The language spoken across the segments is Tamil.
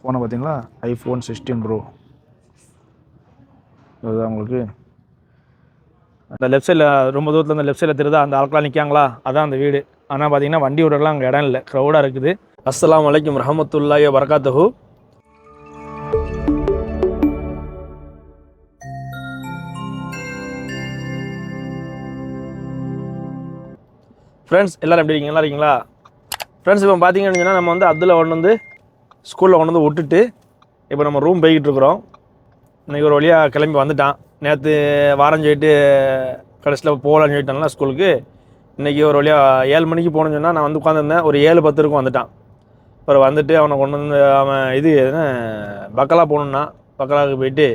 ஃபோனை பார்த்தீங்களா? ஐஃபோன் சிக்ஸ்டீன் ப்ரோ இதுதான் உங்களுக்கு. அந்த லெஃப்ட் சைடில் ரொம்ப தூரத்தில் அந்த லெஃப்ட் சைடில் தெரியுதா? அந்த ஆட்களாம் நிற்காங்களா அதான் அந்த வீடு. ஆனால் பார்த்தீங்கன்னா வண்டி விடலாம் அங்கே இடம் இல்லை. க்ரௌடாக இருக்குது. அஸ்ஸலாமு அலைக்கும் ரஹமத்துல்லாஹி வரகாத்துஹு ஃப்ரெண்ட்ஸ் எல்லோரும் எப்படி இருக்கீங்க? நல்லா இருக்கீங்களா? ஃப்ரெண்ட்ஸ் இப்போ பார்த்தீங்கன்னு சொன்னால் நம்ம வந்து அப்துல்லா கொண்டு வந்து ஸ்கூலில் கொண்டு வந்து விட்டுட்டு இப்போ நம்ம ரூம் போய்கிட்டு இருக்கிறோம் இன்றைக்கி ஒரு வழியாக கிளம்பி வந்துட்டான். நேற்று வாரம் சொல்லிட்டு கடைசியில் போகலான்னு சொல்லிட்டான்ல ஸ்கூலுக்கு. இன்றைக்கி ஒரு வழியாக ஏழு மணிக்கு போகணுன்னு சொன்னால் நான் வந்து உட்காந்துருந்தேன் ஒரு ஏழு பத்து இருக்கும் வந்துட்டான். அப்புறம் வந்துட்டு அவனை கொண்டு வந்து அவன் இது என்ன பக்கலா போகணுன்னா பக்கலாவுக்கு போயிட்டு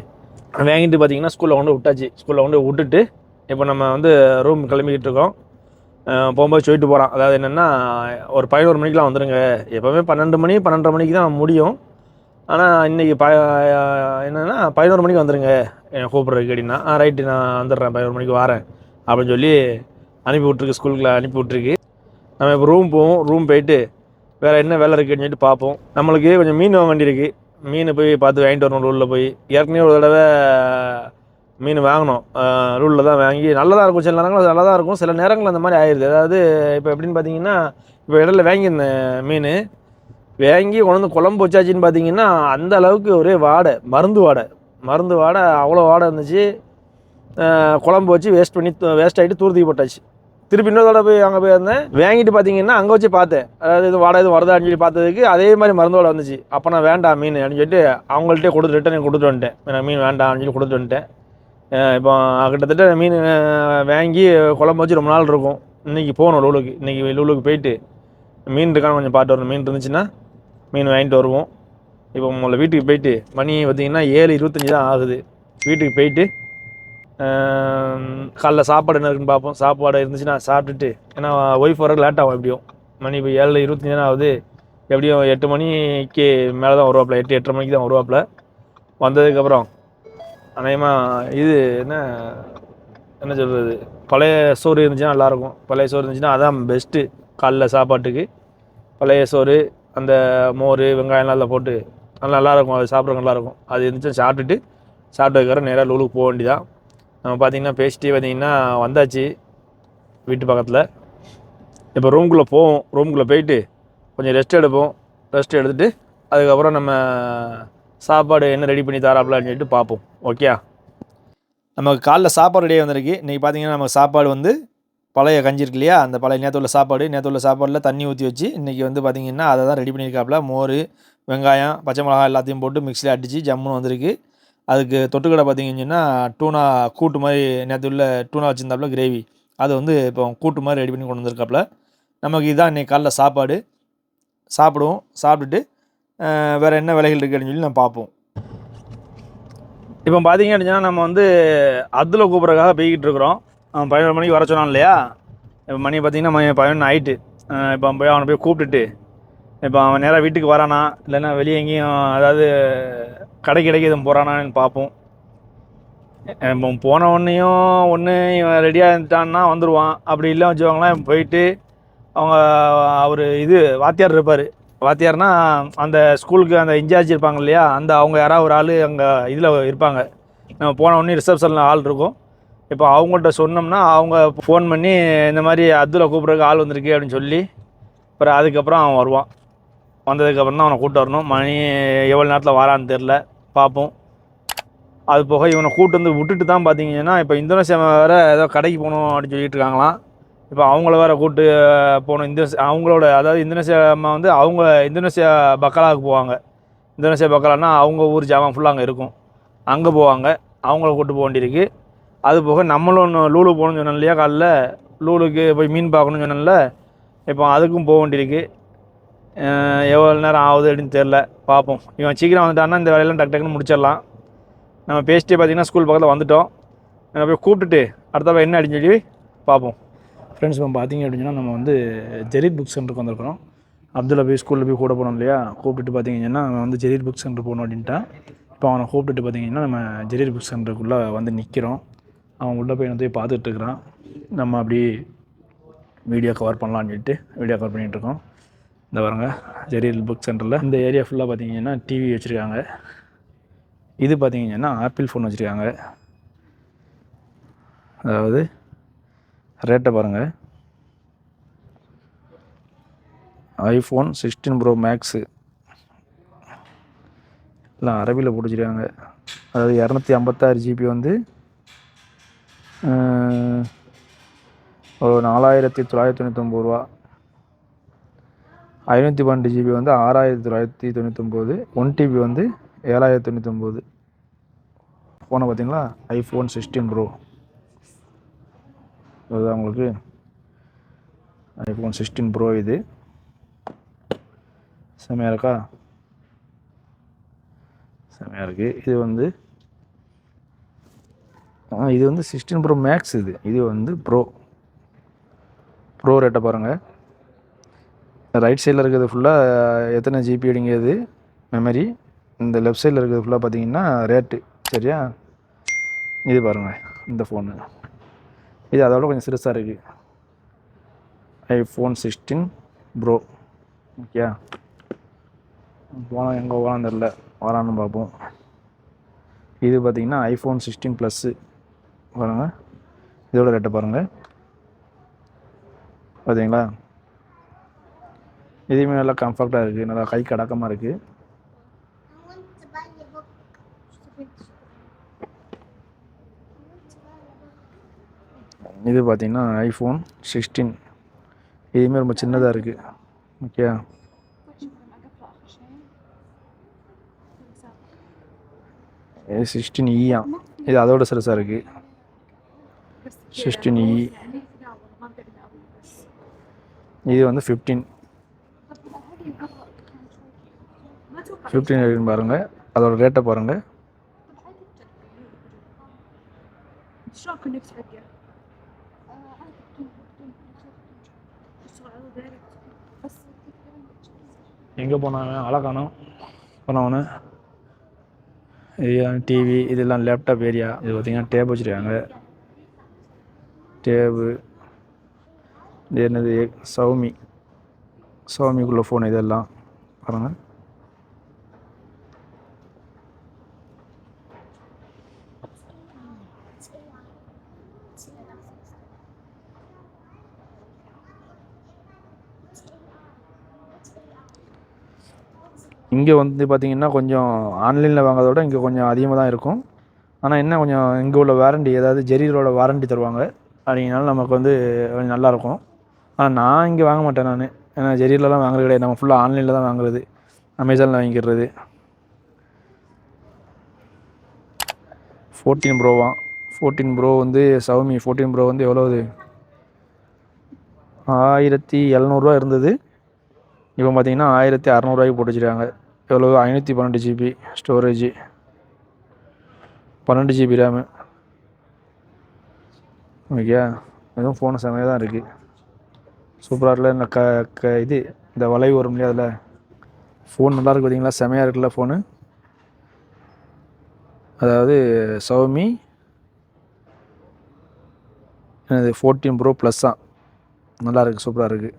வாங்கிட்டு பார்த்தீங்கன்னா ஸ்கூலில் கொண்டு விட்டாச்சு. ஸ்கூலில் கொண்டு விட்டுட்டு இப்போ நம்ம வந்து ரூம் கிளம்பிக்கிட்டு இருக்கோம். போகும்போது சொல்லிட்டு போகிறான் அதாவது என்னென்னா ஒரு பதினோரு மணிக்கெலாம் வந்துடுங்க எப்போவுமே பன்னெண்டு மணி பன்னெண்டரை மணிக்கு தான் முடியும். ஆனால் இன்றைக்கி ப என்னென்னா பதினோரு மணிக்கு வந்துடுங்க என்னை கூப்பிட்றதுக்கு அப்படின்னா ஆ ரைட்டு நான் வந்துடுறேன். பதினோரு மணிக்கு வரேன். அப்படின்னு சொல்லி அனுப்பி விட்ருக்கு ஸ்கூலுக்குள்ள அனுப்பி விட்ருக்கு நம்ம இப்போ ரூம் போவோம். ரூம் போயிட்டு வேறு என்ன வேலை இருக்குன்னு சொல்லிட்டு பார்ப்போம். நம்மளுக்கு கொஞ்சம் மீன் வாங்க வேண்டியிருக்கு. மீன் போய் பார்த்து வாங்கிட்டு வரணும் உள்ளே போய். ஏற்கனவே ஒரு தடவை மீன் வாங்கினோம் ரூலில் தான் வாங்கி நல்லதாக இருக்கும் சில நேரங்கள் நல்லா தான் இருக்கும் சில நேரங்கள் அந்த மாதிரி ஆயிடுது அதாவது இப்போ எப்படின்னு பார்த்தீங்கன்னா இப்போ இடையில வாங்கியிருந்தேன் மீன் வாங்கி கொண்டு வந்து குழம்பு வச்சாச்சின்னு பார்த்தீங்கன்னா அந்த அளவுக்கு ஒரே வாடை மருந்து வாடை. மருந்து வாடை அவ்வளோ வாடை இருந்துச்சு. குழம்பு வச்சு வேஸ்ட் பண்ணி வேஸ்ட் ஆகிட்டு தூர்த்தி போட்டாச்சு. திருப்பி இன்னொரு தடவை போய் அங்கே போயிருந்தேன். வாங்கிட்டு பார்த்தீங்கன்னா அங்கே வச்சு பார்த்தேன். அதாவது இது வாடகை இது வருதான்னு சொல்லி பார்த்ததுக்கு அதே மாதிரி மருந்து வாடை வந்துச்சு. அப்போ நான் வேண்டாம் மீன் அப்படின்னு சொல்லிட்டு அவங்கள்ட்டே கொடுத்து ரிட்டன் கொடுத்துட்டு வந்துட்டேன். மீன் மீன் வேண்டாம்னு சொல்லி கொடுத்துட்டு வந்துட்டேன். இப்போ கிட்டத்தட்ட மீன் வாங்கி குழம்பு வச்சு ரொம்ப நாள் இருக்கும். இன்றைக்கி போகணும் லூலுக்கு. இன்றைக்கி லூலுக்கு போயிட்டு மீன் இருக்கான்னு கொஞ்சம் பார்த்து வரணும். மீன் இருந்துச்சுன்னா மீன் வாங்கிட்டு வருவோம். இப்போ உங்களை வீட்டுக்கு போயிட்டு மணி பார்த்திங்கன்னா ஏழு இருபத்தஞ்சி தான் ஆகுது. வீட்டுக்கு போயிட்டு காலைல சாப்பாடு என்ன இருக்குன்னு பார்ப்போம். சாப்பாடு இருந்துச்சுன்னா சாப்பிட்டுட்டு ஏன்னா ஒய்ஃப் வர லேட் ஆகும் எப்படியும். மணி இப்போ ஏழு இருபத்தஞ்சி தான் ஆகுது. எப்படியும் எட்டு மணிக்கு மேலே தான் வருவாப்புல. எட்டு எட்டரை மணிக்கு தான் வருவாப்புல. வந்ததுக்கப்புறம் அநேகமாக இது என்ன என்ன சொல்கிறது பழைய சோறு இருந்துச்சுன்னா நல்லாயிருக்கும். பழைய சோறு இருந்துச்சுன்னா அதான் பெஸ்ட்டு காலைல சாப்பாட்டுக்கு. பழைய சோறு அந்த மோர் வெங்காயம்லாம் அதில் போட்டு நல்லா நல்லாயிருக்கும். அது சாப்பிட்ற நல்லாயிருக்கும். அது இருந்துச்சுன்னா சாப்பிட்டுட்டு சாப்பிட்டதுக்கப்புறம் நேராக லூலுக்கு போக வேண்டியதான் நம்ம பார்த்தீங்கன்னா பேசிட்டே பார்த்தீங்கன்னா வந்தாச்சு. வீட்டு பக்கத்தில். இப்போ ரூம்குள்ளே போவோம். ரூம்குள்ளே போயிட்டு கொஞ்சம் ரெஸ்ட் எடுப்போம். ரெஸ்ட் எடுத்துகிட்டு அதுக்கப்புறம் நம்ம சாப்பாடு என்ன ரெடி பண்ணி தராப்பலான்னு சொல்லிட்டு பார்ப்போம் ஓகே நமக்கு காலைல சாப்பாடு ரெடியாக வந்திருக்கு. இன்றைக்கி பார்த்தீங்கன்னா நமக்கு சாப்பாடு வந்து பழைய கஞ்சி இருக்கு இல்லையா? அந்த பழைய நேற்று உள்ள சாப்பாடு நேற்று உள்ள சாப்பாடில் தண்ணி ஊற்றி வச்சு இன்றைக்கி வந்து பார்த்திங்கன்னா அதை தான் ரெடி பண்ணியிருக்காப்புல மோர் வெங்காயம் பச்சை மிளகாய் எல்லாத்தையும் போட்டு மிக்சியில் அடித்து ஜம்முன்னு வந்திருக்கு. அதுக்கு தொட்டுக்கடை பார்த்தீங்கன்னா டூனா கூட்டு மாதிரி நேற்று உள்ள டூனா வச்சுருந்தாப்புல கிரேவி அது வந்து இப்போ கூட்டு மாதிரி ரெடி பண்ணி கொண்டு வந்திருக்காப்புல நமக்கு இதுதான் இன்றைக்கி காலைல சாப்பாடு. சாப்பிடுவோம். சாப்பிட்டுட்டு வேறு என்ன வேலைகள் இருக்குன்னு சொல்லி நம்ம பார்ப்போம். இப்போ பார்த்தீங்க அப்படின்னா நம்ம வந்து அதில் கூப்பிட்றதுக்காக போய்கிட்டு இருக்கிறோம். அவன் பதினொரு மணிக்கு வர சொன்னான் இல்லையா? இப்போ மணி பார்த்தீங்கன்னா மணி பதினொன்று ஆயிட்டு. இப்போ போய் அவனை போய் கூப்பிட்டுட்டு இப்போ அவன் நேராக வீட்டுக்கு வரானா? இல்லைன்னா வெளியே எங்கேயும் அதாவது கடைக்கு கடைக்கு எதுவும் போகிறானான்னு பார்ப்போம். இப்போ போன உடனேயும் ஒன்று இவன் ரெடியாக இருந்துட்டான்னா வந்துடுவான் அப்படி இல்லை வச்சுக்கோங்களேன் போயிட்டு அவங்க அவர் இது வாத்தியார் இருப்பார். வாத்தியார்னா அந்த ஸ்கூலுக்கு அந்த இன்சார்ஜ் இருப்பாங்க இல்லையா அந்த அவங்க யாராவது ஒரு ஆள் அங்கே இதில் இருப்பாங்க. நம்ம போன உடனே ரிசப்ஷனில் ஆள் இருக்கும். இப்போ அவங்கள்ட்ட சொன்னோம்னா அவங்க ஃபோன் பண்ணி இந்த மாதிரி அப்துல்லா கூப்பிட்றதுக்கு ஆள் வந்திருக்கு அப்படின்னு சொல்லி அப்புறம் அதுக்கப்புறம் அவன் வருவான். வந்ததுக்கப்புறம் தான் அவனை கூப்பிட்டு வரணும். மணி எவ்வளோ நேரத்தில் வரான்னு தெரில பார்ப்போம். அது போக இவனை கூட்டு வந்து விட்டுட்டு தான் பார்த்தீங்கன்னா இப்போ இந்தோனேஷியா வேறு ஏதோ கடைக்கு போகணும் அப்படின்னு சொல்லிட்டு இருக்காங்களாம். இப்போ அவங்கள வேறு கூட்டு போகணும். இந்தோனேஷியா அவங்களோட அதாவது இந்தோனேசியா அம்மா வந்து அவங்க இந்தோனேசியா பக்கலாவுக்கு போவாங்க. இந்தோனேஷியா பக்கலான்னா அவங்க ஊர் ஜாமான் ஃபுல்லாக அங்கே இருக்கும். அங்கே போவாங்க. அவங்கள கூட்டு போக வேண்டியிருக்கு. அது போக நம்மளும் ஒன்று லூலு போகணும்னு சொன்னோம் இல்லையா காலைல? லூலுக்கு போய் மீன் பார்க்கணும்னு சொன்னோம்ல இப்போ அதுக்கும் போக வேண்டியிருக்கு. எவ்வளோ நேரம் ஆகுது அப்படின்னு தெரில பார்ப்போம். இவன் சீக்கிரம் வந்துட்டான்னா இந்த வேலையெல்லாம் டக்கு டக்குன்னு முடிச்சிடலாம். நம்ம பேசிட்டே பார்த்தீங்கன்னா ஸ்கூல் பக்கத்தில் வந்துட்டோம். நம்ம போய் கூப்பிட்டுட்டு அடுத்த என்ன அப்படின்னு சொல்லி பார்ப்போம். ஃப்ரெண்ட்ஸ் இப்போ பார்த்தீங்க அப்படின்னா நம்ம வந்து ஜெரீத் புக் சென்டருக்கு வந்திருக்கிறோம். அப்துல் அபி ஸ்கூலில் போய் கூட போனோம் இல்லையா? கூப்பிட்டுட்டு பார்த்தீங்கன்னா அவன் வந்து ஜெரீத் புக் சென்டர் போகணும் அப்படின்ட்டான் இப்போ அவனை கூப்பிட்டுட்டு பார்த்தீங்கன்னா நம்ம ஜெரீத் புக் சென்டருக்குள்ளே வந்து நிற்கிறோம் அவன் உள்ளே போய் வந்து போய் பார்த்துட்டு இருக்கிறான். நம்ம அப்படி வீடியோ கவர் பண்ணலான்னு சொல்லிட்டு வீடியோ கவர் பண்ணிகிட்ருக்கோம் இந்த பாருங்க ஜெரியல் புக் சென்டரில். இந்த ஏரியா ஃபுல்லாக பார்த்தீங்கன்னா டிவி வச்சுருக்காங்க. இது பார்த்தீங்கன்னா ஆப்பிள் ஃபோன் வச்சுருக்காங்க. அதாவது ரேட்டை பாருங்கள் ஐஃபோன் சிக்ஸ்டீன் ப்ரோ மேக்ஸு. எல்லாம் அரபியில் பிடிச்சிருக்காங்க. அதாவது இரநூத்தி ஐம்பத்தாறு ஜிபி வந்து ஒரு நாலாயிரத்தி தொள்ளாயிரத்தி தொண்ணூத்தொம்பது ரூபா. ஐநூற்றி பன்னெண்டு ஜிபி வந்து ஆறாயிரத்தி தொள்ளாயிரத்தி தொண்ணூத்தொம்பது. ஒன் டிபி வந்து ஏழாயிரத்தி தொண்ணூத்தொம்பது. ஃபோனை பார்த்தீங்களா? IPhone sixteen pro. அதுதான் உங்களுக்கு ஐஃபோன் சிக்ஸ்டீன் ப்ரோ இது. செம்மையாக இருக்கா? செம்மையாக இருக்குது இது வந்து ஆ இது வந்து சிக்ஸ்டீன் ப்ரோ மேக்ஸ் இது. இது வந்து ப்ரோ ப்ரோ ரேட்டை பாருங்கள் ரைட் சைடில் இருக்கிறது ஃபுல்லாக எத்தனை ஜிபி அடிங்கிறது மெமரி இந்த லெஃப்ட் சைடில் இருக்கிறது ஃபுல்லாக பார்த்தீங்கன்னா ரேட்டு சரியா? இது பாருங்கள் இந்த ஃபோனு இது அதோட கொஞ்சம் சிறுசாக இருக்குது ஐஃபோன் சிக்ஸ்டீன் ப்ரோ ஓகே போனால் எங்கே போகலாம் தெரில வரான்னு பார்ப்போம். இது பார்த்திங்கன்னா ஐஃபோன் சிக்ஸ்டீன் ப்ளஸ்ஸு பாருங்கள் இதோட ரேட்டை பாருங்கள் பார்த்தீங்களா? இதுவுமே நல்லா கம்ஃபர்ட்டாக இருக்குது நல்லா கை கடக்கமாக இருக்குது இது பார்த்தீங்கன்னா ஐஃபோன் சிக்ஸ்டீன் இதுவுமே ரொம்ப சின்னதாக இருக்குது ஓகே சிக்ஸ்டீன் e ஈயா இது அதோட சிறுசாக இருக்குது சிக்ஸ்டீன் இ e. இது வந்து ஃபிஃப்டீன் ஃபிஃப்டீன் இருக்குன்னு பாருங்கள் அதோட ரேட்டை பாருங்கள் எங்கே போனாங்க? அழகானோம் போனவனு. இது டிவி இதெல்லாம் லேப்டாப் ஏரியா இது பார்த்தீங்கன்னா டேப் வச்சுருக்காங்க. டேபு இது என்னது? சௌமி. சௌமிக்குள்ளே ஃபோன் இதெல்லாம். பாருங்கள் இங்கே வந்து பார்த்தீங்கன்னா கொஞ்சம் ஆன்லைனில் வாங்குறத விட இங்கே கொஞ்சம் அதிகமாக தான் இருக்கும். ஆனால் என்ன கொஞ்சம் இங்கே உள்ள வாரண்டி ஏதாவது ஜெரீரோட வாரண்டி தருவாங்க. அப்படிங்கனால நமக்கு வந்து கொஞ்சம் நல்லாயிருக்கும் ஆனால் நான் இங்கே வாங்க மாட்டேன் நான். ஏன்னா ஜெரீர்லலாம் வாங்குறது கிடையாது. நம்ம ஃபுல்லாக ஆன்லைனில் தான் வாங்குறது. அமேசானில் வாங்கிக்கிறது. ஃபோர்டீன் ப்ரோவா ஃபோர்டீன் ப்ரோ வந்து சவுமி ஃபோர்டீன் ப்ரோ வந்து எவ்வளோ ஆயிரத்தி எழுநூறுவா இருந்தது. இப்போ பார்த்தீங்கன்னா ஆயிரத்தி அறநூறுவாய்க்கு போட்டு வச்சுருக்காங்க எவ்வளோ ஐநூற்றி பன்னெண்டு ஜிபி ஸ்டோரேஜ் பன்னெண்டு ஜிபி ரேமு ஓகே. எதுவும் ஃபோன் செமையாக தான் இருக்குது சூப்பராக இருக்குல்ல? இந்த க க இது இந்த வளைவு வரும் இல்லையா அதில்? ஃபோன் நல்லா இருக்கு பார்த்தீங்களா செமையாக இருக்குல்ல ஃபோனு அதாவது சௌமி எனது ஃபோர்டீன் ப்ரோ ப்ளஸ் தான் நல்லா இருக்குது சூப்பராக இருக்குது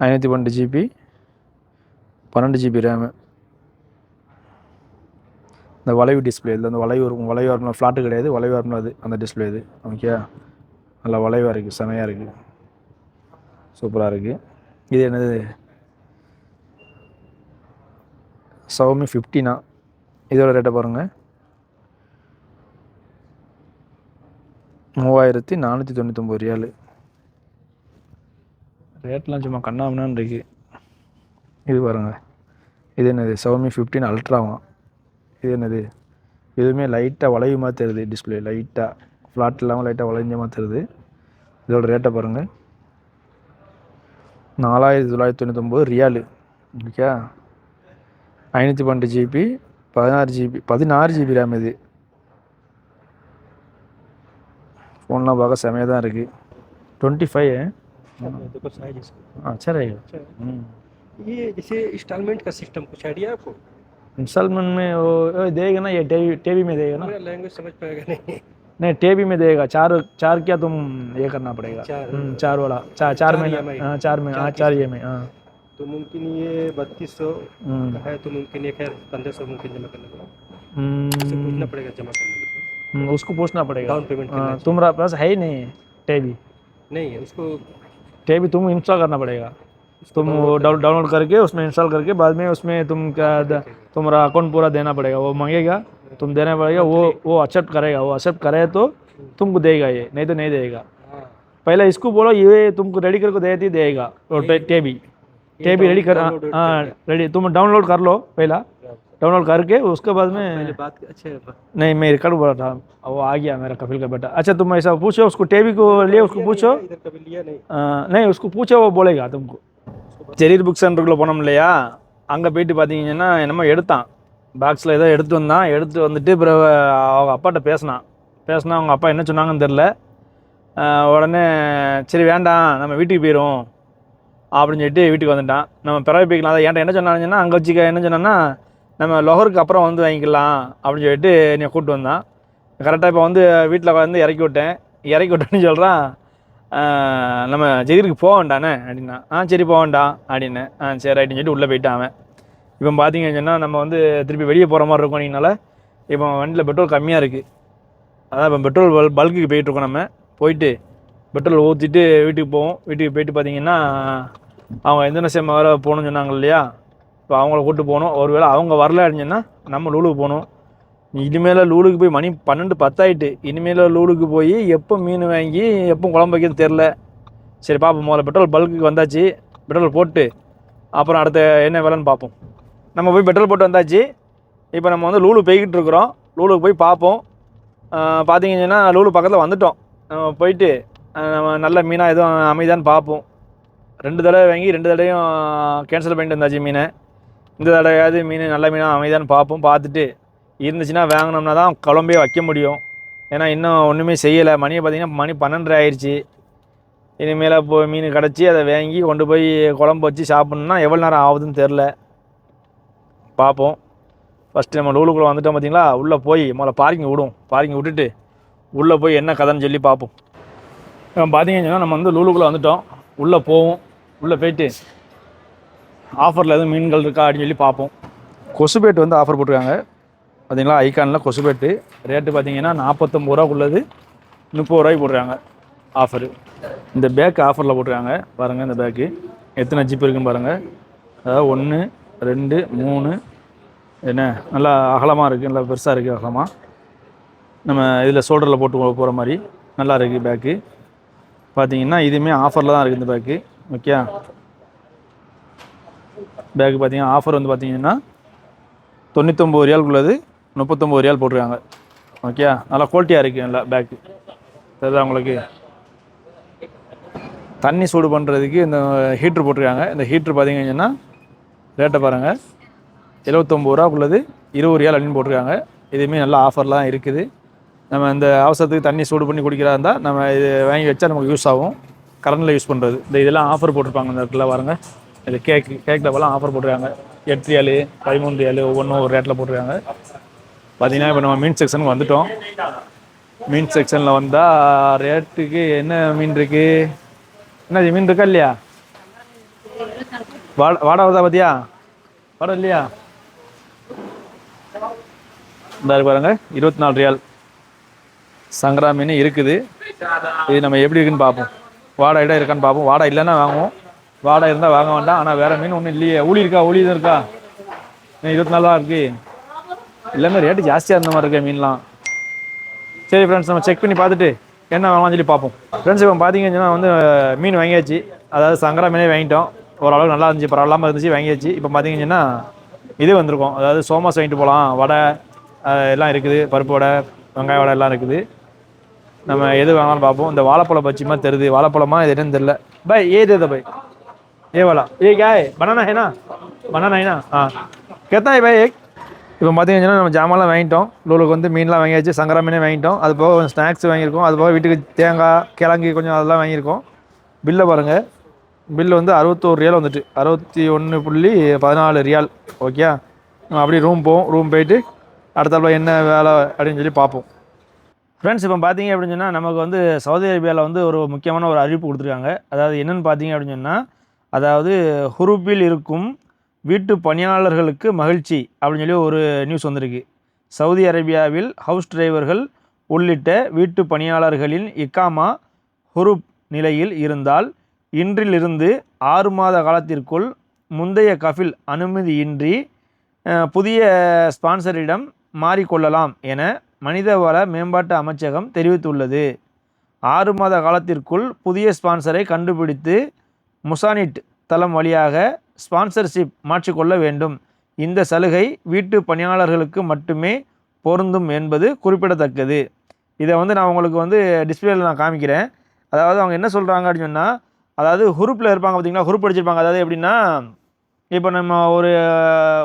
ஐநூற்றி பன்னெண்டு ஜிபி பன்னெண்டு ஜிபி ரேமு இந்த வளைவு டிஸ்பிளே இல்லை அந்த வளைவு இருக்கும். வளைவு வரணும் ஃப்ளாட்டு கிடையாது. வளைவு வரணும் அது அந்த டிஸ்பிளே இது ஓகே நல்லா வளைவாக இருக்குது செமையாக இருக்குது சூப்பராக இருக்குது இது என்னது? சவுமி ஃபிஃப்டினா இதோட ரேட்டை பாருங்கள் மூவாயிரத்தி நானூற்றி தொண்ணூத்தொம்பது ரியாலு. ரேட்லாம் சும்மா கண்ணாமண்ணான்னு இருக்குது இது பாருங்கள் இது என்னது? சவுமி ஃபிஃப்டின் அல்ட்ராவும் இது என்னது? எதுவுமே லைட்டாக வளையுமா தருது டிஸ்பிளே லைட்டாக ஃப்ளாட் இல்லாமல் லைட்டாக வளைஞ்சமாக தருது இதோட ரேட்டை பாருங்கள் நாலாயிரத்தி தொள்ளாயிரத்தி தொண்ணூத்தொம்பது ரியாலு. ஓகே ஐநூற்றி பன்னெண்டு ஜிபி பதினாறு ஜிபி பதினாறு ஜிபி ரேம் இது. ஃபோன்லாம் பார்க்க செமையாக தான் இருக்குது டுவெண்ட்டி ஃபைவ் ஆ சரி. ம். ये जैसे इंस्टॉलमेंट का सिस्टम कुछ आइडिया आपको? इंस्टॉलमेंट में वो देगा ना ये टीवी में देगा ना। लैंग्वेज समझ पाएगा नहीं। नहीं टेबी में देगा चार चार क्या तुम ये करना पड़ेगा। चार। हम्म, चार वाला चार चार में हाँ चार में हाँ चार ई हाँ। तो मुमकिन ये बत्तीस सौ हम्म, है तो मुमकिन ये खैर पंद्रह सौ मुमकिन जमा करना पड़ेगा। हम्म, पूछना पड़ेगा जमा करने के उसको पूछना पड़ेगा। डाउन पेमेंट हाँ, तुम्हारा पास है ही नहीं टेबी। नहीं है उसको टेबी तुम इंस्टॉल करना पड़ेगा। तुम वो डाउन डाउनलोड करके उसमें इंस्टॉल करके बाद में उसमें तुम क्या तुम्हारा अकाउंट पूरा देना पड़ेगा। वो मांगेगा तुम देना पड़ेगा वो वो एक्सेप्ट करेगा। वो एक्सेप्ट करे तो तुमको देगा ये नहीं तो नहीं देगा। हाँ। पहले इसको बोलो ये तुमको रेडी करके दे देती देगा। टेबी। टेबी रेडी कर हाँ हाँ, रेडी तुम डाउनलोड कर लो पहला। डाउनलोड करके उसके बाद में बात अच्छे नहीं मैं रिकॉर्ड बोला था। वो आ गया मेरा कपिल का बेटा। अच्छा तुम ऐसा पूछो उसको टेबी को लिए उसको पूछो। ஆஹ் नहीं उसको पूछो वो बोलेगा तुमको। ஜெரீர் புக் சென்டருக்குள்ளே போனோம் இல்லையா? அங்கே போயிட்டு பார்த்தீங்கன்னா என்னமோ எடுத்தான். பாக்ஸில் ஏதோ எடுத்து வந்தான். எடுத்து வந்துட்டு பிறகு அவங்க அப்பாட்ட பேசினான். பேசினா அவங்க அப்பா என்ன சொன்னாங்கன்னு தெரில உடனே சரி வேண்டாம். நம்ம வீட்டுக்கு போயிடும் அப்படின்னு சொல்லிட்டு வீட்டுக்கு வந்துட்டான். நம்ம பிறகு போய்க்கலாம். அதை ஏன்ட்ட என்ன சொன்னாங்கன்னா அங்கே வச்சுக்க. என்ன சொன்னான்னா நம்ம லொஹருக்கு அப்புறம் வந்து வாங்கிக்கலாம். அப்படின்னு சொல்லிட்டு என்னை கூப்பிட்டு வந்தான். கரெக்டாக இப்போ வந்து வீட்டில் வந்து இறக்கி விட்டேன். இறக்கி விட்டேன்னு சொல்கிறான் நம்ம ஜெயிலுக்கு போக வேண்டானே அப்படின்னா ஆ சரி போக வேண்டாம் அப்படின்னு ஆ சரி ரைட்டுன்னு சொல்லிட்டு உள்ளே போயிட்டான் அவன். இப்போ பார்த்தீங்கன்னு சொன்னால் நம்ம வந்து திருப்பி வெளியே போகிற மாதிரி இருக்கும் நீங்களால இப்போ வண்டியில் பெட்ரோல் கம்மியாக இருக்குது அதான் இப்போ பெட்ரோல் பல் பல்க்குக்கு போயிட்டுருக்கோம் நம்ம. போயிட்டு பெட்ரோல் ஊற்றிட்டு வீட்டுக்கு போவோம். வீட்டுக்கு போயிட்டு பார்த்தீங்கன்னா அவங்க இந்தோனேசியா வர போகணும்னு சொன்னாங்க இல்லையா? இப்போ அவங்கள கூப்பிட்டு போகணும். ஒருவேளை அவங்க வரல அப்படின்னா நம்ம லூலுக்கு போகணும். இனிமேல் லூலுக்கு போய் மணி பன்னெண்டு பத்தாயிட்டு. இனிமேல் லூலுக்கு போய் எப்போ மீன் வாங்கி எப்போ குழம்பு வைக்கிறது தெரில சரி பார்ப்போம் முதல்ல பெட்ரோல் பல்க்குக்கு வந்தாச்சு. பெட்ரோல் போட்டு அப்புறம் அடுத்த என்ன வேலைன்னு பார்ப்போம் நம்ம போய் பெட்ரோல் போட்டு வந்தாச்சு. இப்போ நம்ம வந்து லூலு போய்கிட்டு இருக்கிறோம். லூலுக்கு போய் பார்ப்போம் பார்த்தீங்கன்னா லூலு பக்கத்தில் வந்துட்டோம். நம்ம போயிட்டு நம்ம நல்ல மீனாக எதுவும் அமைதான்னு பார்ப்போம் ரெண்டு தடவை வாங்கி ரெண்டு தடவையும் கேன்சல் பண்ணிட்டு வந்தாச்சு மீனை. இந்த தடவையாவது மீன் நல்ல மீனாக அமைதான்னு பார்ப்போம் பார்த்துட்டு இருந்துச்சுன்னா வாங்கினோம்னா தான் குழம்பே வைக்க முடியும். ஏன்னா இன்னும் ஒன்றுமே செய்யலை. மணியை பார்த்திங்கன்னா மணி பன்னெண்டரை ஆயிடுச்சு இனிமேல் இப்போ மீன் கிடச்சி அதை வாங்கி கொண்டு போய் குழம்பு வச்சு சாப்பிட்ணுன்னா எவ்வளோ நேரம் ஆகுதுன்னு தெரில பார்ப்போம். ஃபஸ்ட்டு நம்ம லூலுக்குள்ளே வந்துட்டோம் பார்த்தீங்களா? உள்ளே போய் முதல்ல பார்க்கிங் விடும் பார்க்கிங் விட்டுட்டு உள்ளே போய் என்ன கதைன்னு சொல்லி பார்ப்போம். பார்த்தீங்கன்னு சொன்னால் நம்ம வந்து லூலுக்குள்ளே வந்துட்டோம். உள்ளே போவோம். உள்ளே போயிட்டு ஆஃபரில் எதுவும் மீன்கள் இருக்கா அப்படின்னு சொல்லி பார்ப்போம். கொசுபேட்டு வந்து ஆஃபர் போட்டிருக்காங்க. பார்த்தீங்களா? ஐகானில் கொசுபெட்டு ரேட்டு பார்த்தீங்கன்னா நாற்பத்தொம்பது ரூபா உள்ளது. முப்பது ரூபாய்க்கு போடுறாங்க. ஆஃபரு இந்த பேக் ஆஃபரில் போட்டுருக்காங்க. பாருங்கள் இந்த பேக்கு எத்தனை ஜிப் இருக்குன்னு பாருங்கள் அதாவது ஒன்று ரெண்டு மூணு. என்ன? நல்லா அகலமாக இருக்குது நல்லா பெருசாக இருக்குது அகலமாக நம்ம இதில் ஷோல்டரில் போட்டு போகிற மாதிரி. நல்லா இருக்குது பேக்கு பார்த்தீங்கன்னா இதுவுமே ஆஃபரில் தான் இருக்குது இந்த பேக்கு ஓகே பேக்கு பார்த்தீங்கன்னா ஆஃபர் வந்து பார்த்தீங்கன்னா தொண்ணூத்தொம்பது ரியாலுக்குள்ளது முப்பத்தொம்பது ரியால் போட்டிருக்காங்க. ஓகே நல்லா குவாலிட்டியாக இருக்குது நல்லா பேக்கு சரிதான் உங்களுக்கு? தண்ணி சூடு பண்ணுறதுக்கு இந்த ஹீட்ரு போட்டிருக்காங்க. இந்த ஹீட்ரு பார்த்தீங்கன்னா ரேட்டை பாருங்கள் எழுபத்தொம்பது உள்ளது இருபது ரியால் அப்படின்னு போட்டிருக்காங்க. இதுவுமே நல்ல ஆஃபர்லாம் இருக்குது. நம்ம இந்த அவசரத்துக்கு தண்ணி சூடு பண்ணி குடிக்கிறதா இருந்தால் நம்ம இது வாங்கி வச்சா நமக்கு யூஸ் ஆகும். கரண்டில் யூஸ் பண்ணுறது இந்த இதெல்லாம் ஆஃபர் போட்டிருப்பாங்க இந்த இடத்துல பாருங்க. இது கேக் கேக் டப்பாலாம் ஆஃபர் போட்டிருக்காங்க. எட்டு ரியாலு பதிமூணு ரியாலு ஒவ்வொன்றும் ஒரு ரேட்டில் போட்டிருக்காங்க. பார்த்தீங்கன்னா இப்போ நம்ம மீன் செக்ஷனுக்கு வந்துட்டோம். மீன் செக்ஷனில் வந்தால் ரேட்டுக்கு என்ன மீன் இருக்குது என்னது மீன் இருக்கா இல்லையா? வாட வாடை வருதா பார்த்தியா வாடை இல்லையா? இந்த பாருங்க இருபத்தி நாலு ரியால். சங்கரா மீன் இருக்குது. இது நம்ம எப்படி இருக்குன்னு பார்ப்போம். வாடா இடம் இருக்கான்னு பார்ப்போம். வாடா இல்லைன்னா வாங்குவோம். வாடா இருந்தால் வாங்க வேண்டாம். ஆனால் வேறு மீன் ஒன்றும் இல்லையே. ஊழி இருக்கா? ஊழி தான் இருக்கா? இருபத்தி நாலு தான் இருக்கு. எல்லாமே ரேட்டு ஜாஸ்தியாக இருந்த மாதிரி இருக்கு மீன்லாம். சரி ஃப்ரெண்ட்ஸ் நம்ம செக் பண்ணி பார்த்துட்டு என்ன வாங்கலாம்னு சொல்லி பார்ப்போம். ஃப்ரெண்ட்ஸ் இப்போ பார்த்தீங்கன்னா வந்து மீன் வாங்கியாச்சு. அதாவது சங்கரா மீனே வாங்கிட்டோம். ஓரளவுக்கு நல்லா இருந்துச்சு பரவாயில்லாமல் இருந்துச்சு வாங்கியாச்சு. இப்போ பார்த்தீங்கன்னா இது வந்திருக்கும். அதாவது சோமாஸ் வாங்கிட்டு போகலாம் வடை எல்லாம் இருக்குது. பருப்பு வடை வெங்காய வடை எல்லாம் இருக்குது. நம்ம எது வேணாலும் பார்ப்போம். இந்த வாழைப்பழம் பச்சமா தெரியுது. வாழைப்பழமா இது என்னன்னு தெரியல. பை ஏ தேத பை? ஏ வாலா. ஏ கே பனானா ஹேனா பனானா ஹேனா ஆ. கேத்தாய் பை ஏக்? இப்போ பார்த்தீங்கன்னா நம்ம ஜாமான்லாம் வாங்கிட்டோம். லூலுக்கு வந்து மீன்லாம் வாங்கியாச்சு சங்கரா மீனே வாங்கிட்டோம். அது போக கொஞ்சம் ஸ்நாக்ஸ் வாங்கியிருக்கோம். அது போக வீட்டுக்கு தேங்காய் கிழங்கு கொஞ்சம் அதெல்லாம் வாங்கியிருக்கோம். பில்லை பாருங்கள் பில்லு வந்து அறுபத்தோரு ரியால் வந்துட்டு. அறுபத்தி ஒன்று புள்ளி பதினாலு ரியால் ஓகே நம்ம அப்படியே ரூம் போவோம். ரூம் போயிட்டு அடுத்தாப்புல என்ன வேலை அப்படின்னு சொல்லி பார்ப்போம். ஃப்ரெண்ட்ஸ் இப்போ பார்த்தீங்க அப்படின்னு சொன்னால் நமக்கு வந்து சவுதி அரேபியாவில் வந்து ஒரு முக்கியமான ஒரு அறிவிப்பு கொடுத்துருக்காங்க. அதாவது என்னென்னு பார்த்தீங்க அப்படின்னு சொன்னால் அதாவது ஹுரூப்பில் இருக்கும் வீட்டு பணியாளர்களுக்கு மகிழ்ச்சி அப்படின்னு சொல்லி ஒரு நியூஸ் வந்திருக்கு. சவுதி அரேபியாவில் ஹவுஸ் டிரைவர்கள் உள்ளிட்ட வீட்டு பணியாளர்களின் இக்காமா ஹுரூப் நிலையில் இருந்தால் இன்றிலிருந்து ஆறு மாத காலத்திற்குள் முந்தைய கஃபில் அனுமதியின்றி புதிய ஸ்பான்சரிடம் மாறிக்கொள்ளலாம் என மனிதவள மேம்பாட்டு அமைச்சகம் தெரிவித்துள்ளது. ஆறு மாத காலத்திற்குள் புதிய ஸ்பான்சரை கண்டுபிடித்து முசானிட் தளம் வழியாக ஸ்பான்சர்ஷிப் மாற்றிக்கொள்ள வேண்டும். இந்த சலுகை வீட்டு பணியாளர்களுக்கு மட்டுமே பொருந்தும் என்பது குறிப்பிடத்தக்கது. இதை வந்து நான் உங்களுக்கு வந்து டிஸ்பிளேயில் நான் காமிக்கிறேன். அதாவது அவங்க என்ன சொல்கிறாங்க அப்படின்னு சொன்னால் அதாவது ஹுருப்பில் இருப்பாங்க பார்த்தீங்களா? ஹுருப் அடிச்சிருப்பாங்க அதாவது எப்படின்னா இப்போ நம்ம ஒரு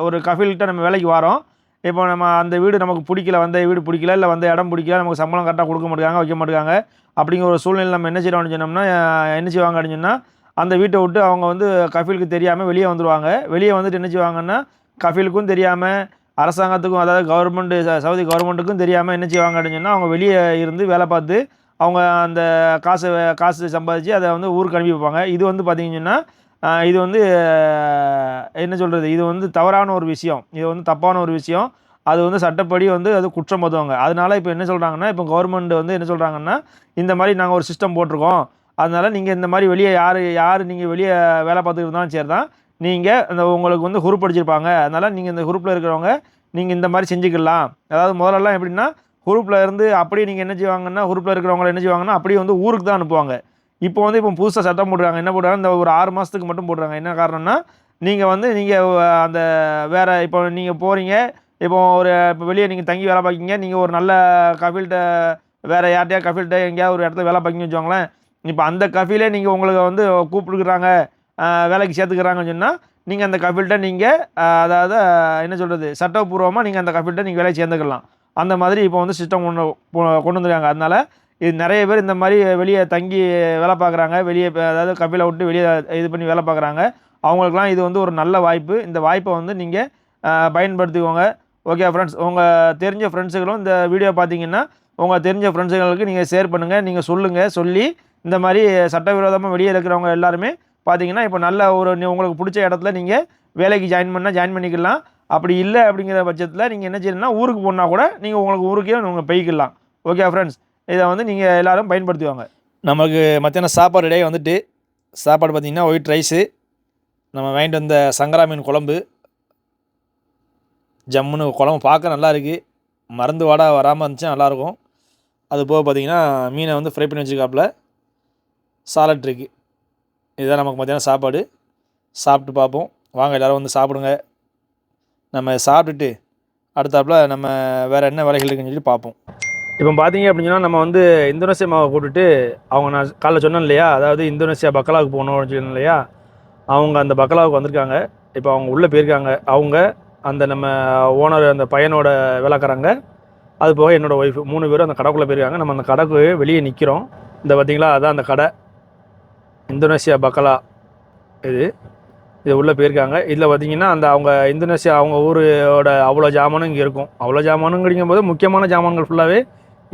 ஒரு கஃபில்கிட்ட நம்ம வேலைக்கு வரோம். இப்போ நம்ம அந்த வீடு நமக்கு பிடிக்கல வந்த வீடு பிடிக்கல இல்லை வந்த இடம் பிடிக்கல நமக்கு சம்பளம் கரெக்டாக கொடுக்க மாட்டாங்க வைக்க மாட்டாங்க அப்படிங்கிற ஒரு சூழ்நிலை நம்ம என்ன செய்யறோம்னு சொன்னோம்னா என்ன செய்வாங்க அப்படின்னு சொன்னால் அந்த வீட்டை விட்டு அவங்க வந்து கஃபீலுக்கு தெரியாமல் வெளியே வந்துடுவாங்க வெளியே வந்துட்டு என்ன செய்வாங்கன்னா கஃபீலுக்கும் தெரியாமல் அரசாங்கத்துக்கும் அதாவது கவர்மெண்ட்டு சவுதி கவர்மெண்ட்டுக்கும் தெரியாமல் என்ன செய்வாங்க அப்படின்னு சொன்னால் அவங்க வெளியே இருந்து வேலை பார்த்து அவங்க அந்த காசை காசு சம்பாதிச்சு அதை வந்து ஊருக்கு அனுப்பி வைப்பாங்க. இது வந்து பார்த்திங்கன்னா இது வந்து என்ன சொல்கிறது இது வந்து தவறான ஒரு விஷயம். இது வந்து தப்பான ஒரு விஷயம். அது வந்து சட்டப்படி வந்து அது குற்றம் பதுவாங்க அதனால் இப்போ என்ன சொல்கிறாங்கன்னா இப்போ கவர்மெண்ட் வந்து என்ன சொல்கிறாங்கன்னா இந்த மாதிரி நாங்கள் ஒரு சிஸ்டம் போட்டிருக்கோம். அதனால நீங்கள் இந்த மாதிரி வெளியே யார் யார் நீங்கள் வெளியே வேலை பார்த்துட்டு இருந்தாலும் சரி தான் நீங்கள் அந்த உங்களுக்கு வந்து குரூப் அடிச்சிருப்பாங்க. அதனால் நீங்கள் இந்த குரூப்பில் இருக்கிறவங்க நீங்கள் இந்த மாதிரி செஞ்சுக்கலாம் அதாவது முதலெல்லாம் எப்படின்னா குரூப்பில் இருந்து அப்படியே நீங்கள் என்ன செய்வாங்கன்னா குரூப்பில் இருக்கிறவங்க என்ன செய்வாங்கன்னா அப்படியே வந்து ஊருக்கு தான் அனுப்புவாங்க. இப்போ வந்து இப்போ புதுசாக சட்டம் போடுறாங்க. என்ன போடுறாங்க? இந்த ஒரு ஆறு மாதத்துக்கு மட்டும் போடுறாங்க. என்ன காரணம்னா நீங்கள் வந்து நீங்கள் அந்த வேறு இப்போ நீங்கள் போகிறீங்க இப்போ ஒரு இப்போ வெளியே நீங்கள் தங்கி வேலை பார்க்கிங்க. நீங்கள் ஒரு நல்ல கஃபீல்கிட்ட வேறு யார்ட்டையா கஃபீல்கிட்ட எங்கேயாவது ஒரு இடத்துல வேலை பார்க்கீங்கன்னு வச்சுக்கோங்களேன். இப்போ அந்த கஃபிலே நீங்கள் உங்களுக்கு வந்து கூப்பிட்டுருக்குறாங்க வேலைக்கு சேர்த்துக்கிறாங்கன்னு சொன்னால் நீங்கள் அந்த கஃபீல்கிட்ட நீங்கள் அதாவது என்ன சொல்கிறது சட்டப்பூர்வமாக நீங்கள் அந்த கஃபில்கிட்ட நீங்கள் வேலைக்கு சேர்ந்துக்கலாம். அந்த மாதிரி இப்போ வந்து சிஸ்டம் கொண்டு கொ- கொண்டு வந்துருக்காங்க. அதனால் இது நிறைய பேர் இந்த மாதிரி வெளியே தங்கி வேலை பார்க்குறாங்க. வெளியே அதாவது கஃபில விட்டு வெளியே இது பண்ணி வேலை பார்க்குறாங்க. அவங்களுக்குலாம் இது வந்து ஒரு நல்ல வாய்ப்பு. இந்த வாய்ப்பை வந்து நீங்கள் பயன்படுத்திக்கோங்க. ஓகே ஃப்ரெண்ட்ஸ் உங்கள் தெரிஞ்ச ஃப்ரெண்ட்ஸுகளும் இந்த வீடியோ பார்த்தீங்கன்னா உங்கள் தெரிஞ்ச ஃப்ரெண்ட்ஸுங்களுக்கு நீங்கள் ஷேர் பண்ணுங்கள் நீங்கள் சொல்லுங்கள் சொல்லி இந்த மாதிரி சட்டவிரோதமாக வெளியே இருக்கிறவங்க எல்லாருமே பார்த்தீங்கன்னா இப்போ நல்ல ஒரு உங்களுக்கு பிடிச்ச இடத்துல நீங்கள் வேலைக்கு ஜாயின் பண்ணால் ஜாயின் பண்ணிக்கலாம். அப்படி இல்லை அப்படிங்கிற பட்சத்தில் நீங்கள் என்ன செய்யணும்னா ஊருக்கு போனால் கூட நீங்கள் உங்களுக்கு ஊருக்கே நீங்கள் போய்க்கலாம். ஓகே ஃப்ரெண்ட்ஸ் இதை வந்து நீங்கள் எல்லோரும் பயன்படுத்துவாங்க நமக்கு மத்தியானம் சாப்பாடு இடையே வந்துட்டு. சாப்பாடு பார்த்தீங்கன்னா ஒயிட் ரைஸு நம்ம வாங்கிட்டு வந்த சங்கரா மீன் குழம்பு. ஜம்முன்னு குழம்பு பார்க்க நல்லா இருக்குது மருந்து வாடா வராமல் இருந்துச்சு நல்லாயிருக்கும் அது போக பார்த்தீங்கன்னா மீனை வந்து ஃப்ரை பண்ணி வச்சுருக்காப்புல. சாலட் இருக்குது இதுதான் நமக்கு மத்தியானம் சாப்பாடு. சாப்பிட்டு பார்ப்போம். வாங்க எல்லோரும் வந்து சாப்பிடுங்க. நம்ம சாப்பிட்டுட்டு அடுத்தாப்புல நம்ம வேறு என்ன வேலைகள் இருக்குன்னு சொல்லி பார்ப்போம். இப்போ பார்த்தீங்க அப்படின்னா நம்ம வந்து இந்தோனேசியா மாவை கூட்டுட்டு அவங்க நான் காலைல சொன்னேன் இல்லையா? அதாவது இந்தோனேசியா பக்கலாவுக்கு போகணும்னு சொன்னேன் இல்லையா? அவங்க அந்த பக்கலாவுக்கு வந்திருக்காங்க. இப்போ அவங்க உள்ளே போயிருக்காங்க. அவங்க அந்த நம்ம ஓனர் அந்த பையனோட வேலைக்காரங்க. அது போக என்னோடய ஒய்ஃப் மூணு பேரும் அந்த கடைக்குள்ளே போயிருக்காங்க. நம்ம அந்த கடைக்கு வெளியே நிற்கிறோம் இந்த பார்த்தீங்களா? அதான் அந்த கடை. இந்தோனேஷியா பக்கலா இது. இது உள்ளே போயிருக்காங்க. இதில் பார்த்தீங்கன்னா அந்த அவங்க இந்தோனேஷியா அவங்க ஊரோட அவ்வளோ ஜாமானும் இங்கே இருக்கும். அவ்வளோ ஜாமானுங்கிறீங்க போது முக்கியமான ஜாமான்கள் ஃபுல்லாகவே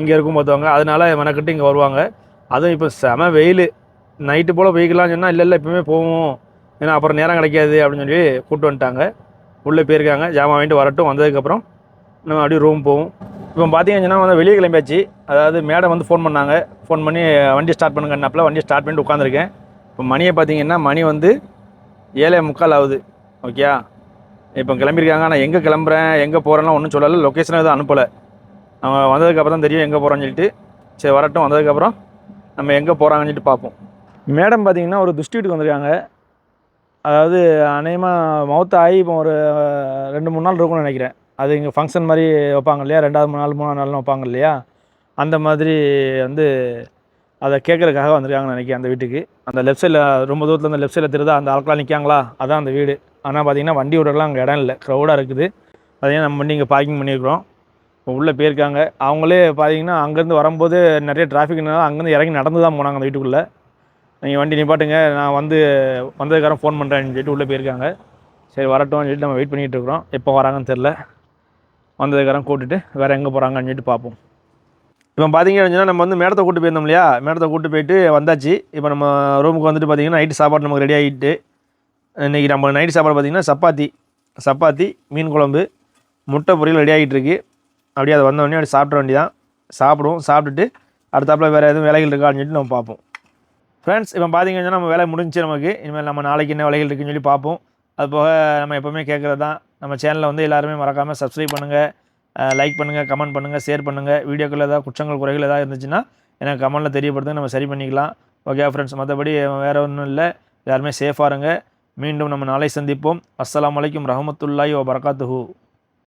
இங்கே இருக்கும் பார்த்துவாங்க. அதனால மெனக்கிட்டு இங்கே வருவாங்க. அதுவும் இப்போ செம வெயில். நைட்டு போல் போய்க்கலாம்னு சொன்னால் இல்லை இல்லை எப்பவுமே போவோம். ஏன்னா அப்புறம் நேரம் கிடைக்காது அப்படின்னு சொல்லி கூப்பிட்டு வந்துட்டாங்க. உள்ளே போயிருக்காங்க. ஜாமான் வாங்கிட்டு வரட்டும். வந்ததுக்கப்புறம் நம்ம அப்படியே ரூம் போவோம். இப்போ பார்த்தீங்கன்னா வந்து வெளியே கிளம்பியாச்சு. அதாவது மேடம் வந்து ஃபோன் பண்ணாங்க. ஃபோன் பண்ணி வண்டி ஸ்டார்ட் பண்ணுங்கன்னாப்பில் வண்டி ஸ்டார்ட் பண்ணிட்டு உட்காந்துருக்கேன் இப்போ மணியை பார்த்தீங்கன்னா மணி வந்து ஏழே முக்கால் ஆகுது. ஓகேயா இப்போ கிளம்பியிருக்காங்க. நான் எங்கே கிளம்புறேன்? எங்கே போகிறேன்னா ஒன்றும் சொல்லலை. லொக்கேஷன் எதுவும் அனுப்பலை. அவங்க வந்ததுக்கப்புறம் தான் தெரியும் எங்கே போகிறோன்னு சொல்லிட்டு. சரி வரட்டும். வந்ததுக்கப்புறம் நம்ம எங்கே போகிறாங்கன்னு சொல்லிட்டு பார்ப்போம். மேடம் பார்த்தீங்கன்னா ஒரு துஷ்டி வீட்டுக்கு வந்திருக்காங்க. அதாவது அநேகமாக மவுத் ஆகி இப்போ ஒரு ரெண்டு மூணு நாள் இருக்கும்னு நினைக்கிறேன். அது இங்கே ஃபங்க்ஷன் மாதிரி வைப்பாங்க இல்லையா? ரெண்டாவது மூணு நாள் மூணாவது நாள்னு வைப்பாங்க இல்லையா? அந்த மாதிரி வந்து அதை கேட்குறதுக்காக வந்திருக்காங்கன்னு நினைக்கிறேன் அந்த வீட்டுக்கு. அந்த லெஃப்ட் சைடில் ரொம்ப தூரத்தில் அந்த லெஃப்ட் சைடில் தெரியுதா? அந்த ஆட்களாம் நிற்காங்களா அதான் அந்த வீடு. ஆனால் பார்த்தீங்கன்னா வண்டி விடலாம் அங்கே இடம் இல்லை. க்ரௌடாக இருக்குது. பார்த்தீங்கன்னா நம்ம வண்டி இங்கே பார்க்கிங் பண்ணியிருக்கிறோம். உள்ளே போயிருக்காங்க. அவங்களே பார்த்தீங்கன்னா அங்கேருந்து வரும்போது நிறைய டிராஃபிக்னால அங்கேருந்து இறங்கி நடந்து தான் போனாங்க அந்த வீட்டுக்குள்ளே. நீங்கள் வண்டி நிப்பாட்டுங்க. நான் வந்து வந்ததுக்காரன் ஃபோன் பண்ணுறேன்னு சொல்லிட்டு உள்ளே போயிருக்காங்க. சரி வரட்டும்னு சொல்லிட்டு நம்ம வெயிட் பண்ணிகிட்டு இருக்கிறோம். எப்போ வராங்கன்னு தெரில வந்ததுக்காரம் கூப்பிட்டுட்டு வேறு எங்கே போகிறாங்கன்னு சொல்லிட்டு பார்ப்போம். இப்போ பார்த்தீங்க அப்படின்னா நம்ம வந்து மேடத்தை கூட்டு போயிருந்தோம் இல்லையா? மேடத்தை கூட்டு போயிட்டு வந்தாச்சு. இப்போ நம்ம ரூமுக்கு வந்துட்டு பார்த்தீங்கன்னா நைட்டு சாப்பாடு நமக்கு ரெடி ஆகிட்டு இன்றைக்கி நம்ம நைட்டு சாப்பாடு பார்த்தீங்கன்னா சப்பாத்தி சப்பாத்தி மீன் குழம்பு முட்டை பொரியல் ரெடி ஆகிட்டு இருக்கு. அப்படியே அதை வந்தோடனே அப்படி சாப்பிட வேண்டியதான் சாப்பிடுவோம் சாப்பிட்டுட்டு அடுத்தாப்பில் வேறு எதுவும் வேலைகள் இருக்கான்னு சொல்லிட்டு நம்ம பார்ப்போம். ஃப்ரெண்ட்ஸ் இப்போ பார்த்திங்கன்னா நம்ம வேலை முடிஞ்சுச்சு நமக்கு. இனிமேல் நம்ம நாளைக்கு என்ன வேலைகள் இருக்குன்னு சொல்லி பார்ப்போம். அது போக நம்ம எப்போவுமே கேட்குறது தான் நம்ம சேனலில் வந்து எல்லாருமே மறக்காமல் சப்ஸ்கிரைப் பண்ணுங்கள் லைக் பண்ணுங்கள் கமெண்ட் பண்ணுங்கள் ஷேர் பண்ணுங்கள் வீடியோக்கள் ஏதாவது குற்றங்கள் குறைகள் ஏதாவது இருந்துச்சுன்னா எனக்கு கமெண்ட்டில் தெரியப்படுத்துங்க. நம்ம சரி பண்ணிக்கலாம். ஓகே ஃப்ரெண்ட்ஸ் மற்றபடி வேறு ஒன்றும் இல்லை. எல்லாருமே சேஃபாக இருங்க. மீண்டும் நம்ம நாளை சந்திப்போம். அஸ்லாம் அலைக்கும் ரஹமத்துல்லாய் வ பரகாத்துஹு